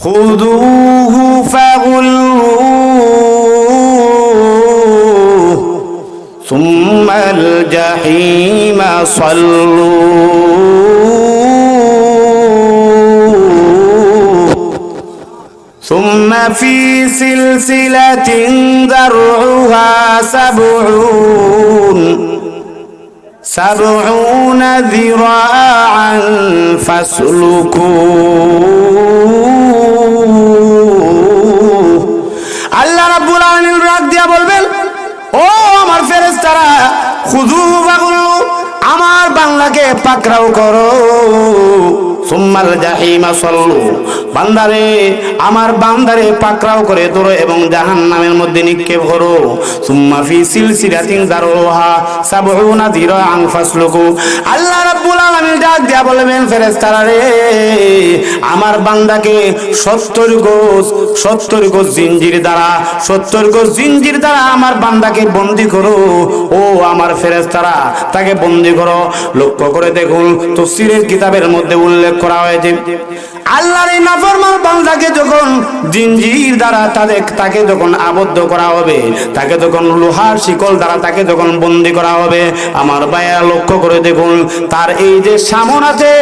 خذوه فغلوه ثم الجحيم صلوه ثم في سلسلة ذرعها سبعون سبعون ذراعا فاسلكوه আমার বাংলাকে পাকড়াও করো। সুম্মাল জাহিমা সল্লু। বান্দারে, আমার বান্দারে পাকড়াও করে ধরো এবং জাহান্নামের মধ্যে নিক্ষেপ করো। সুম্মা ফি সিলসিলাতিন দারুহা সাবউনা যিরাআন ফাসলুকু। আল্লাহ রাব্বুল আলামিন ডাক দিয়া বলবেন, ফেরেশতারা রে, আমার বান্দাকে 70 গোজ 70 গোজ জিঞ্জির দ্বারা 70 গোজ জিঞ্জির দ্বারা আমার বান্দাকে বন্দি করো। ও আমার ফেরেশতারা, তাকে বন্দি করো। লক্ষ্য করে দেখুন, তফসিরের কিতাবের মধ্যে উল্লেখ করা হয়েছে। আল্লাহর এই নাফরমান বান্দাকে যখন জিঞ্জির দ্বারা তাদের, তাকে যখন আবদ্ধ করা হবে, তাকে যখন লোহার শিকল দ্বারা তাকে যখন বন্দি করা হবে, আমার ভাইয়া লক্ষ্য করে দেখুন, তার এই যে সামন আছে,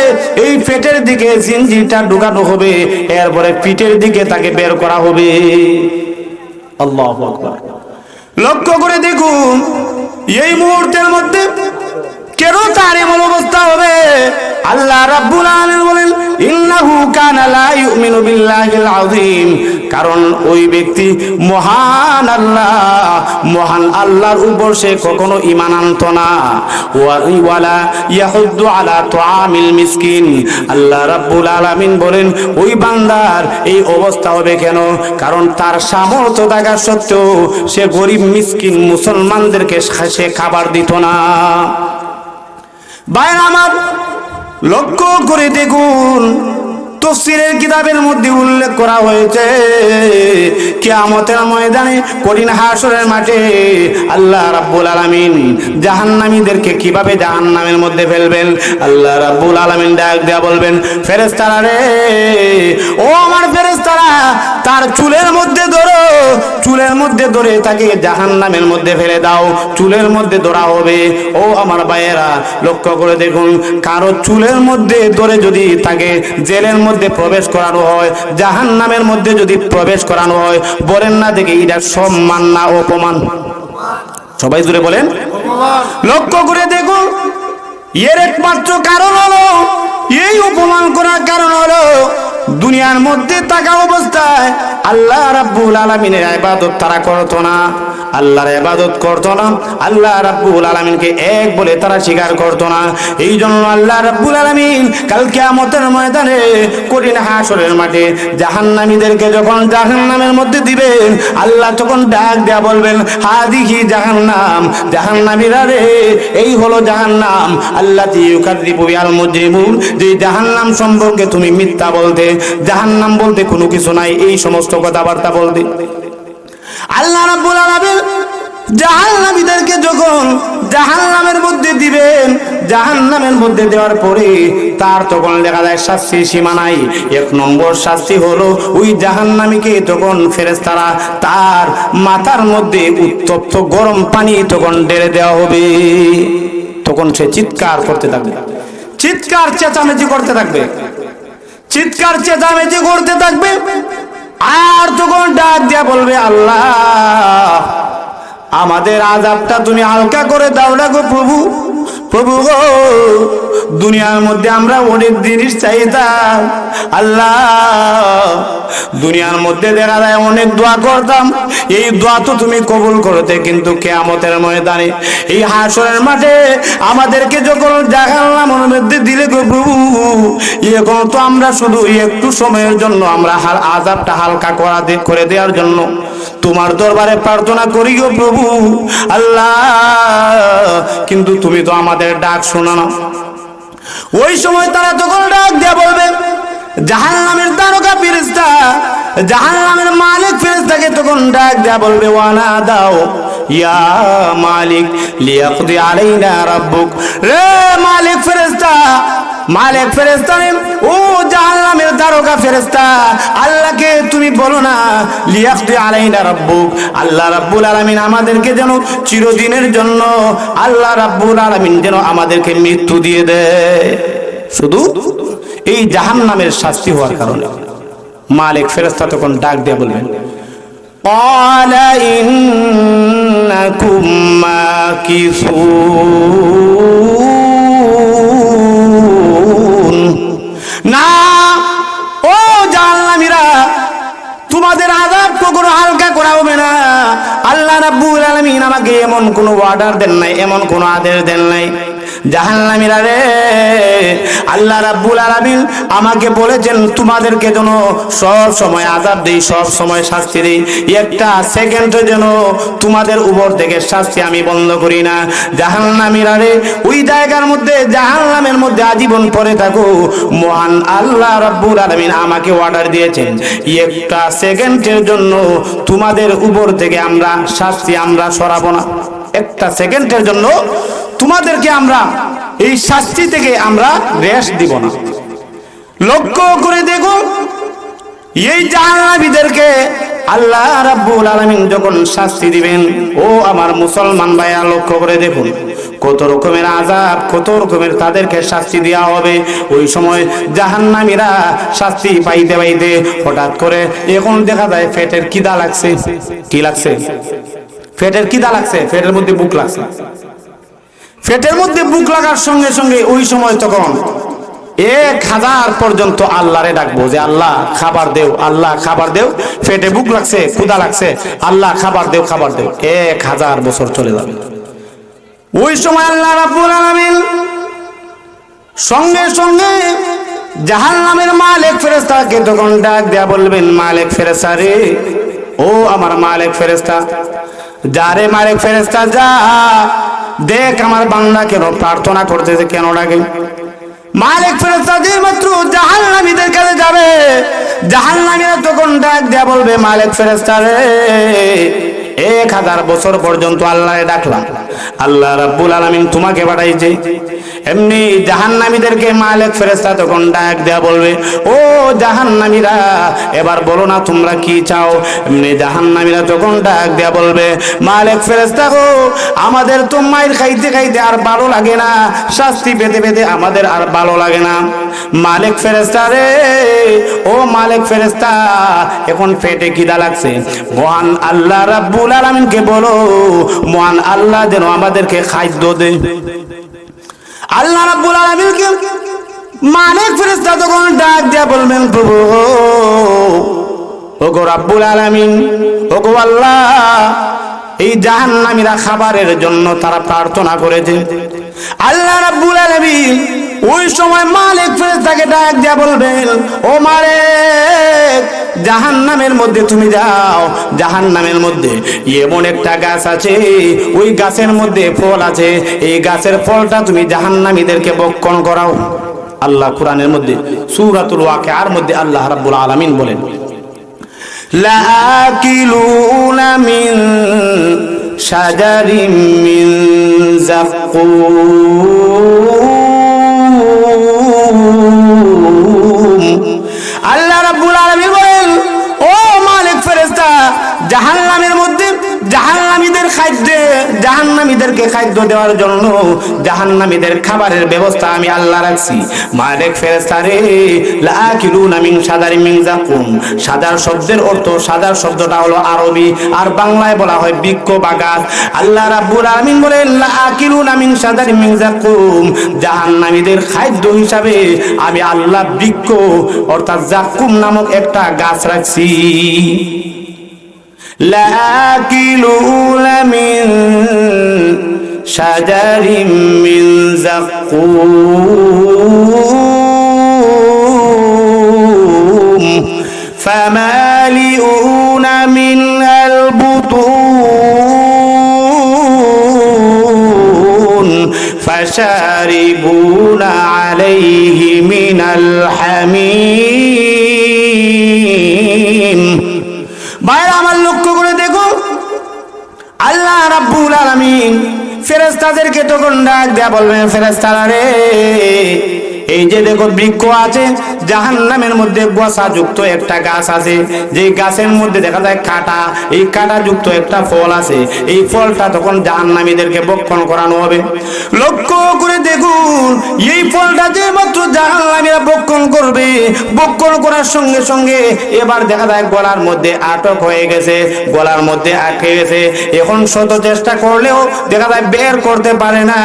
এই পেটের দিকে জিঞ্জিরটা ঢুকানো হবে, এরপরে পিঠের দিকে তাকে বের করা হবে। আল্লাহ লক্ষ্য করে দেখুন, এই মুহূর্তের মধ্যে কেন তার এমন অবস্থা হবে? আল্লাহ রাব্বুল আলামিন বলেন, ইন্নাহু কানা লা ইউমিনু বিল্লাহিল আযীম। কারণ ওই ব্যক্তি মহান আল্লাহ, মহান আল্লাহর উপর সে কখনো ঈমান আনত না। ওয়া- ওয়ালা ইয়াহুদ্দু আলা তুআমিল মিসকিন। আল্লাহ রাব্বুল আলামিন বলেন, ওই বান্দার এই অবস্থা হবে কেন? কারণ তার সামর্থ্য থাকা সত্ত্বেও সে গরিব, মিসকিন, মুসলমানদেরকে সে খাবার দিত না। ভাইয়ের আমার লক্ষ্য করে দেখুন। তফসিরের কিতাবের মধ্যে উল্লেখ করা হয়েছে, কিয়ামতের ময়দানে কঠিন হাসরের মাঠে আল্লাহ রাব্বুল আলামিন জাহান্নামীদেরকে কীভাবে জাহান্নামের মধ্যে ফেলবেন? আল্লাহ রাব্বুল আলামিন ডাক দেয়া বলবেন, ফেরেশতারা রে, ও আমার ফেরেশতারা, তার চুলের মধ্যে ধরো, চুলের মধ্যে ধরে তাকে জাহান্নামের মধ্যে ফেলে দাও, চুলের মধ্যে ধরা হবে। ও আমার ভাইয়েরা, লক্ষ্য করে দেখুন, কারও চুলের মধ্যে ধরে যদি তাকে জেলের মধ্যে প্রবেশ করানো হয়, জাহান্নামের মধ্যে যদি প্রবেশ করানো হয়, বলেন না দেখে এটা সম্মান না অপমান। সবাই জুড়ে বলেন। লক্ষ্য করে দেখুন, এর একমাত্র কারণ হলো, এই অপমান করার কারণ হলো, দুনিয়ার মধ্যে থাকা অবস্থায় আল্লাহ রাব্বুল আলামিনের ইবাদত তারা করতো না। আল্লাহর ইবাদত করতো না, আল্লাহ রাব্বুল আলামিনকে এক বলে তারা স্বীকার করতো না। এই জন্য আল্লাহ রাব্বুল আলামিন কাল কিয়ামতের ময়দানে কঠিন হাসরের মাঠে জাহান্নামীদেরকে যখন জাহান্নামের মধ্যে দিবেন, আল্লাহ তখন ডাক দেয়া বলবেন, হাদিহি জাহান্নাম, জাহান্নামীরা রে, এই হলো জাহান্নাম আল্লাহ ইউকাযযিবু বিল মুজরিমুন, যে জাহান্নাম সম্পর্কে তুমি মিথ্যা বলতে, জাহান্নাম বলতে কোনো কিছু নাই, এই সমস্ত কথাবার্তা বলতে। আল্লাহ রাব্বুল আলামিন জাহান্নামীদেরকে যখন জাহান্নামের মধ্যে দিবেন, জাহান্নামের মধ্যে দেওয়ার পরে তার তখন লেখা যায় শাস্তি সীমা নাই। এক নম্বর শাস্তি হলো ওই জাহান্নামীকে তখন ফেরেশতারা তার মাথার মধ্যে উত্তপ্ত গরম পানি তখন ঢেলে দেওয়া হবে। তখন সে চিৎকার করতে থাকবে। চিৎকার চেঁচামেচি করতে থাকবে। চিৎকার চেঁচামেচি করতে থাকবে। আর তখন ডাক দিয়া বলবে, আল্লাহ, আমাদের আজাবটা তুমি হালকা করে দাও না গো প্রভু। প্রভু গো, দুনিয়ার মধ্যে আমরা অনেক জিনিস চাইতাম। আল্লাহ, দুনিয়ার মধ্যে দেখা যায় অনেক দোয়া করতাম। এই দোয়া তো তুমি কবুল করতে কিন্তু কেয়ামতের ময়দানে। এই হাসরের মাঠে আমাদেরকে যখন জাহান্নামের মধ্যে দিলে গো প্রভু এখন তো আমরা শুধু একটু সময়ের জন্য আমরা হাল আজাবটা হালকা করা করে দেওয়ার জন্য। তোমার দরবারে প্রার্থনা করি গো প্রভু, আল্লাহ, কিন্তু তুমি তো আমাদের ডাক শোনানো ওই সময় তারা তখন ডাক দিয়া বলবে জাহান্নামের তারকা ফেরেশতা, জাহান্নামের মালিক ফেরেশতাকে তখন ডাক দেয়া বলবে, ওয়ানা দাও, ইয়া মালিক, লিয়াকদি আলাইনা রাব্বুক। রে মালিক ফেরেশতা মালিক ফেরেশতা ও জাহান্নামের তারকা ফেরেশতা আল্লাহ তুমি বলো না লিয়াকতি আলাইনা রাব্বুক। আল্লাহ রাব্বুল আলামিন আমাদেরকে যেন চিরদিনের জন্য, আল্লাহ রাব্বুল আলামিন যেন আমাদেরকে মৃত্যু দিয়ে দেয়। শুধু এই জাহান নামের শাস্তি হওয়ার কারণে। মালিক ফেরস্তা তখন ডাক দিয়ে বলবেন না, ও তোমাদের আজাব কখনো হালকা করা হবে না। আল্লাহ রাবুল আলমিন আমাকে এমন কোনো অর্ডার দেন নাই, এমন কোনো আদেশ দেন নাই। জাহান্নামীরা রে, আল্লাহ রাব্বুল আলামিন আমাকে বলেছেন, তোমাদেরকে যেন সব সময় আযাব দেই, সব সময় শাস্তি দেই। একটা সেকেন্ডে যেন তোমাদের উপর থেকে শাস্তি আমি বন্ধ করি না। জাহান্নামীরা রে, ওই জায়গার মধ্যে, জাহান্নামের মধ্যে আজীবন পড়ে থাকো। মহান আল্লাহ রাব্বুল আলামিন আমাকে অর্ডার দিয়েছেন, একটা সেকেন্ডের জন্য তোমাদের উপর থেকে আমরা শাস্তি আমরা সরাবো না। একটা সেকেন্ডের জন্য তোমাদেরকে আমরা এই শাস্তি থেকে আমরা রেস্ট দিব না। লক্ষ্য করে দেখো, এই জাহান্নামীদেরকে আল্লাহ রাব্বুল আলামিন যখন শাস্তি দিবেন, ও আমার মুসলমান ভাইয়া, লক্ষ্য করে দেখুন, কত রকমের আযাব, কত রকমের তাদেরকে শাস্তি দেওয়া হবে। ওই সময় জাহান্নামীরা শাস্তি পাইতে পাইতে হঠাৎ করে এখন দেখা যায় পেটের কিদা লাগছে, কি লাগছে? পেটের কিদা লাগছে? পেটের মধ্যে বুক লাগছে। পেটের মধ্যে বুক লাগার সঙ্গে সঙ্গে ওই সময় তখন এক হাজার পর্যন্ত আল্লাহরে ডাকবো যে, আল্লাহ, খাবার দেও, আল্লাহ, খাবার দেও। পেটে বুক লাগছে ক্ষুদা লাগছে। আল্লাহ, খাবার দেও খাবার দেও। এক হাজার বছর চলে যাবে। ওই সময় আল্লাহ রাব্বুল আলামিন সঙ্গে সঙ্গে জাহান্নামের মালিক ফেরেশতাকে তখন ডাক দেয়া বলবেন, মালিক ফেরেশতা রে, ও আমার মালিক ফেরেশতা, যারে মালিক ফেরেশতা যা দেখ আমার বান্দা কেন প্রার্থনা করতেছে কেন ডাকে? মালিক ফেরেস্তাদের মাত্র জাহান নামীদের কাছে যাবে। জাহান নামীরা তখন ডাক দেয়া বলবে, মালিক ফেরেস্তারে এক হাজার বছর পর্যন্ত আল্লাহরে ডাকলাম। আল্লাহ রাব্বুল আলামিন তোমাকে পাঠাইছে। এমনি জাহান্নামীদেরকে মালিক ফেরেশতা তখন ডাক দেয়া বলবে, ও জাহান্নামীরা, এবার বলো না তোমরা কি চাও? এমনি জাহান্নামীরা তখন ডাক দেয়া বলবে, মালিক ফেরেশতা গো, আমাদের তো মাইর খাইতে খাইতে আর ভালো লাগে না। শাস্তি পেতে পেতে আমাদের আর ভালো লাগে না। মালিক ফেরেশতা রে, ও মালিক ফেরেশতা, এখন পেটে কিদা লাগছে। মহান আল্লাহ রাব্বুল আলামিনকে বলো, মহান আল্লাহ যেন আমাদেরকে খাদ্য দেয়। আল্লাহ রাব্বুল আলামিনকে মালিক ফেরেশতা তখন ডাক দিয়া বলবেন, প্রভু, ওগো রাব্বুল আলামিন, ওগো আল্লাহ, এই জাহান্নামীরা খাবারের জন্য তারা প্রার্থনা করেছে। আল্লাহ রাব্বুল আলামিন ওই সময় মালিক ফেরেস্তাকে ডাক দিয়া বলবেন, ও মারে জাহান নামের মধ্যে তুমি যাও জাহান নামের মধ্যে এমন একটা গাছ আছে, ওই গাছের মধ্যে ফল আছে, এই গাছের ফলটা তুমি জাহান নামীদেরকে বক্ষণ করাও। আল্লাহ কোরআনের মধ্যে, সুরাতুল ওয়াকিয়ার মধ্যে আল্লাহ রাব্বুল আলামিন বলেন, লাকিলুনা মিন শাজারিম মিন জাকুম খাদ্য দেওয়ার জন্য জাহান্নামীদের খাবারের ব্যবস্থা আমি আল্লাহ রাখছি মালিক ফেরেশতা রে লাকিলুনা মিন সাদারি মিন জাকুম সাদার শব্দের অর্থ সাদার শব্দটা হলো আরবি আর বাংলায় বলা হয় বৃক্ষ বাগান আল্লাহ রাব্বুল আলামিন বলেন লাকিলুনা মিন সাদারি মিন জাকুম জাহান্নামীদের খাদ্য হিসাবে আমি আল্লাহ বৃক্ষ অর্থাৎ জাকুম নামক একটা গাছ রাখছি لآكلون من شجر من زقوم فمالئون منها البطون فشاربون عليه من الحميم ফেরেশতাদেরকে তখন ডাক দেয়া বলবেন ফেরেস্তারা রে এই যে দেখো বৃক্ষ আছে জাহান্নামের মধ্যে গোসা যুক্ত একটা গাছ আছে। যে গাছের মধ্যে দেখা যায় কাটা, এই কাটা যুক্ত একটা ফল আছে। এই ফলটা তখন জাহান্নামীদেরকে বক্ষণ করানো হবে। লক্ষ্য করে দেখুন, এই ফলটা যে মাত্র জাহান্নামীরা বক্ষণ করবে, বক্ষণ করার সঙ্গে সঙ্গে এবার দেখা যায় গলার মধ্যে আটক হয়ে গেছে, গলার মধ্যে আটকে গেছে। এখন শত চেষ্টা করলেও দেখা যায় বের করতে পারে না,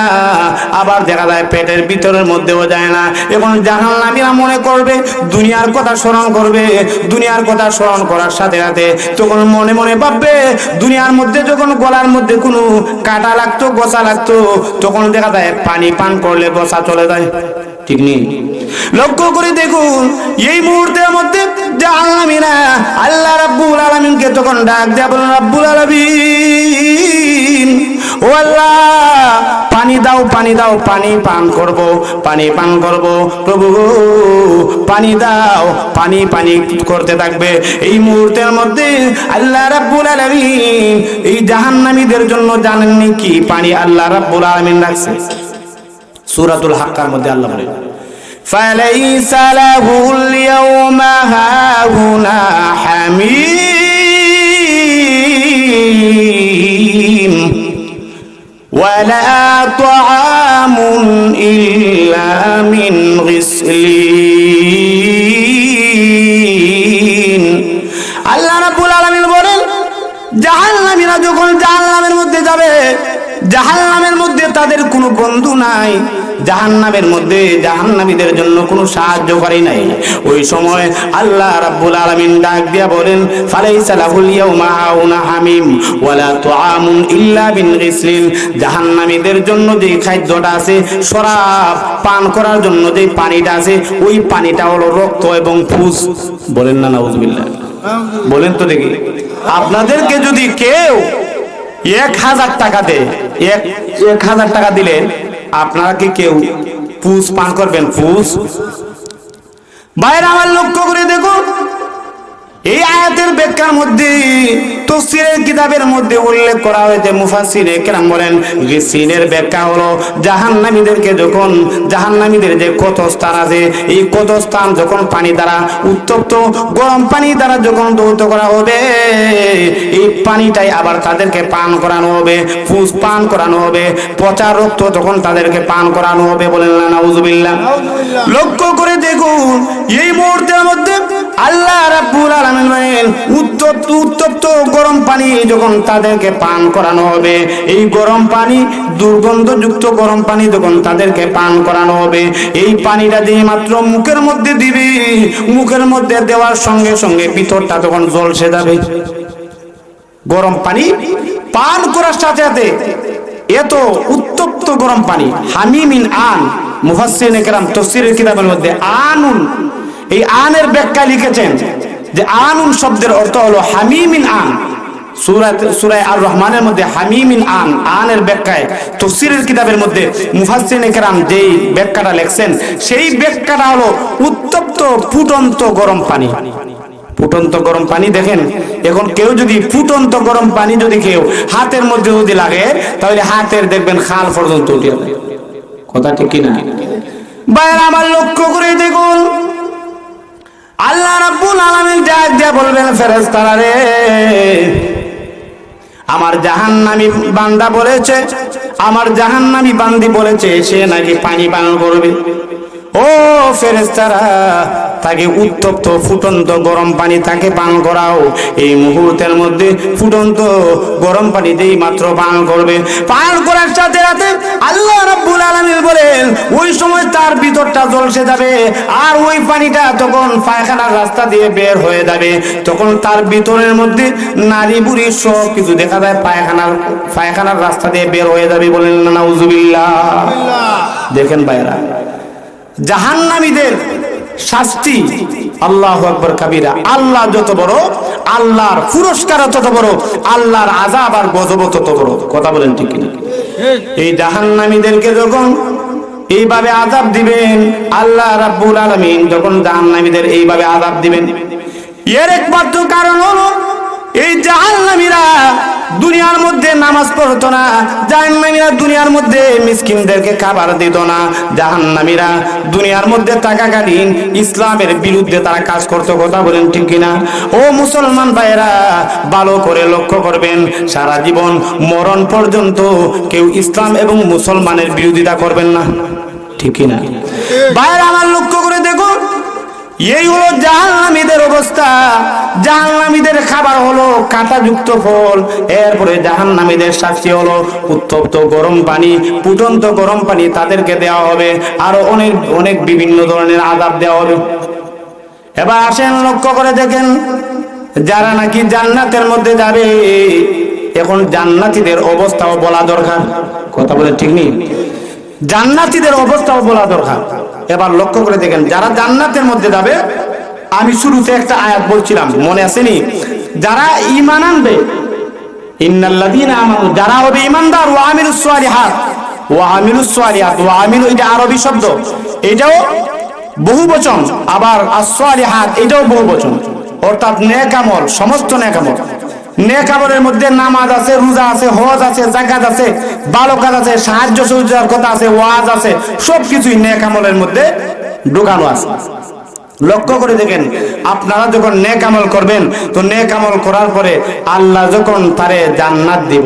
আবার দেখা যায় পেটের ভিতরের মধ্যেও যায় না। এখন জাহান্নামীরা মনে করবে দুনিয়ার কথা স্মরণ করবে, দুনিয়ার কথা স্মরণ করার সাথে সাথে তখন মনে মনে ভাববে, দুনিয়ার মধ্যে যখন গলার মধ্যে কোনো কাটা লাগতো, গোসা লাগতো, তখন দেখা যায় পানি পান করলে গোসা চলে যায়। ঠিক নেই? লক্ষ্য করে দেখুন, এই মুহূর্তের মধ্যে জাহান্নামীরা আল্লাহ রাব্বুল আলামিনকে তখন ডাক দেয়া বলেন রাব্বুল আলামিন। ও আল্লাহ পানি দাও পানি দাও পানি পান করব পানি পান করব প্রভু গো, পানি দাও পানি পানি করতে থাকবে এই মুহূর্তের মধ্যে আল্লাহ রাব্বুল আলামিন এই জাহান্নামীদের জন্য জানেননি কি পানি আল্লাহ রাব্বুল আলামিন রাখছে সূরাতুল হাক্কার মধ্যে আল্লাহ বলে فليس له اليوم هاهنا حميم ولا طعام إلا من غسلين আল্লাহ রাব্বুল আলামিন বলেন জাহান্নামীরা যখন জাহান্নামের মধ্যে যাবে জাহান্নামের মধ্যে তাদের কোনো বন্ধু নাই জাহান্নামের মধ্যে জাহান্নামীদের জন্য কোনো সাহায্যকারী নাই। ওই সময় আল্লাহ রাব্বুল আলামিন ডাক দিয়া বলেন, ফালাইসা লাহুল ইয়াউমা হামিম ওয়ালা তুআমুন ইল্লা বিন গিসলিন। জাহান্নামীদের জন্য যে খাদ্যটা আছে, শরাব পান করার জন্য যে পানিটা আছে, ওই পানিটা হলো রক্ত এবং ফুস। বলেন না, নাউজুবিল্লাহ। বলেন তো দেখি। আপনাদেরকে যদি কেউ এক হাজার টাকা দেয় এক হাজার টাকা দিলে আপনারা কি কেউ পুষ পান করবেন পুষ? বাইরে আমার লক্ষ্য করে দেখুন। আয়াতের ব্যাখ্যার মধ্যে তফসিরের কিতাবের মধ্যে উল্লেখ করা হয়েছে মুফাসসিরে কেরাম বলেন সিনের ব্যাখ্যা হলো জাহান্নামীদেরকে যখন জাহান্নামীদের যে কত স্থান আছে এই কত স্থান যখন পানি দ্বারা উত্তপ্ত গরম পানি দ্বারা যখন দৌত করা হবে এই পানিটাই আবার তাদেরকে পান করানো হবে ফুস পান করানো হবে পচা রক্ত তখন তাদেরকে পান করানো হবে বলেন না নাউজুবিল্লাহ। লক্ষ্য করে দেখুন এই মুহূর্তের মধ্যে আল্লাহ রাব্বুল আলামিন উত্তপ্ত উত্তপ্ত গরম পানি যখন তাদেরকে পান করানো হবে, এই গরম পানি, দুর্গন্ধযুক্ত গরম পানি যখন তাদেরকে পান করানো হবে, এই পানিটা দিয়ে মাত্র মুখের মধ্যে দিবি, মুখের মধ্যে দেওয়ার সঙ্গে সঙ্গে ভিতরটা তখন জলসে যাবে। গরম পানি পান করার সাথে সাথে এত উত্তপ্ত গরম পানি, হামিমিন আন মুহাসসিন একরাম তফসিরের কিতাবের মধ্যে আনুন এই আনের ব্যাখ্যা লিখেছেন যে আনুন শব্দের অর্থ হলো হামিমিন আন। সুরায় আর রহমানের মধ্যে আন ব্যাখ্যায় কিতাবের মধ্যে যেই সেই হলো উত্তপ্ত ফুটন্ত গরম পানি। ফুটন্ত গরম পানি দেখেন, এখন কেউ যদি ফুটন্ত গরম পানি যদি কেউ হাতের মধ্যে যদি লাগে, তাহলে হাতের দেখবেন খাল পর্যন্ত উঠে কথা ঠিক কিনা? বাইরে আমার লক্ষ্য করে দেখুন আল্লাহ রাব্বুল আলামিন ডাক দিয়া বলবেন, ফেরেশতারা রে, আমার জাহান্নামী বান্দা বলেছে, আমার জাহান্নামী বান্দি বলেছে, সে নাকি পানি পান করবে? ও ফেরেস্তারা তাকে উত্তপ্ত ফুটন্ত গরম পানি তাকে পান করাও। এই মুহূর্তের মধ্যে ফুটন্ত গরম পানি যেই মাত্র পান করবে। পান করার সাথে সাথে আল্লাহ রাব্বুল আলামিন বলেন, ওই সময় তার ভিতরটা জলসে যাবে আর ওই পানিটা তখন পায়খানার রাস্তা দিয়ে বের হয়ে যাবে। তখন তার ভিতরের মধ্যে নারী বুড়ি সব কিছু দেখা যায়, পায়খানার পায়খানার রাস্তা দিয়ে বের হয়ে যাবে বলেন না নাউজুবিল্লাহ। দেখেন ভাইরা, জাহান্নামীদের শাস্তি। আল্লাহ আকবর কাবিরা। আল্লাহ যত বড়, আল্লাহর পুরস্কার তত বড়, আল্লাহর আজাব আর গজব তত বড়। কথা বলেন ঠিক কিনা? এই জাহান্নামীদেরকে যখন এইভাবে আজাব দিবেন, আল্লাহ রাব্বুল আলামিন যখন জাহান্নামীদের এইভাবে আজাব দিবেন। এর একমাত্র কারণ হলো, এই জাহান্নামীরা দুনিয়ার মধ্যে নামাজ পড়তো না, জাহান্নামীরা দুনিয়ার মধ্যে মিসকিনদেরকে খাবার দিত না। জাহান্নামীরা দুনিয়ার মধ্যে থাকাকালীন ইসলামের বিরুদ্ধে তারা কাজ করতো, কথা বলেন ঠিক কিনা? ও মুসলমান ভাইরা ভালো করে লক্ষ্য করবেন, সারা জীবন মরণ পর্যন্ত কেউ ইসলাম এবং মুসলমানের বিরোধিতা করবেন না। ঠিক কিনা? ভাইরা আমার লক্ষ্য করে দেখুন এই হলো জাহান্নামীদের অবস্থা। জাহান্নামীদের খাবার হলো কাঁটাযুক্ত ফল। এরপরে জাহান্নামীদের শাস্তি হলো উত্তপ্ত গরম পানি, ফুটন্ত গরম পানি তাদেরকে দেওয়া হবে। আরও অনেক অনেক বিভিন্ন ধরনের আদাব দেওয়া হবে। এবার আসেন লক্ষ্য করে দেখেন, যারা নাকি জান্নাতের মধ্যে যাবে, এখন জান্নাতীদের অবস্থাও বলা দরকার। কথা বলে ঠিক নেই? জান্নাতীদের অবস্থাও বলা দরকার। এবার লক্ষ্য করে দেখেন, যারা জান্নাতের মধ্যে যাবে, আমি শুরুতে একটা আয়াত বলছিলাম, মনে আসেনি যারা ইমান আনবে যারা হবে ঈমানদার, ওয়া আমিলুস সালিহাত, ওয়া আমিলুস সালিহাত, ওয়া আমিলু, এটা আরবি শব্দ, এটাও বহু বচন আবার as-সালিহাত এটাও বহু বচন অর্থাৎ নেক আমল, সমস্ত নেক আমল। নেক আমলের মধ্যে নামাজ আছে, রোজা আছে, হজ আছে জাকাত আছে ভালো কাজ আছে, সাহায্য সহযোগিতার কথা আছে, ওয়াজ আছে, সবকিছুই নেক আমলের মধ্যে ঢোকানো আছে। লক্ষ্য করে দেখেন, আপনারা যখন নেক আমল করবেন, তো নেকামল করার পরে আল্লাহ যখন তারে জান্নাত দিব।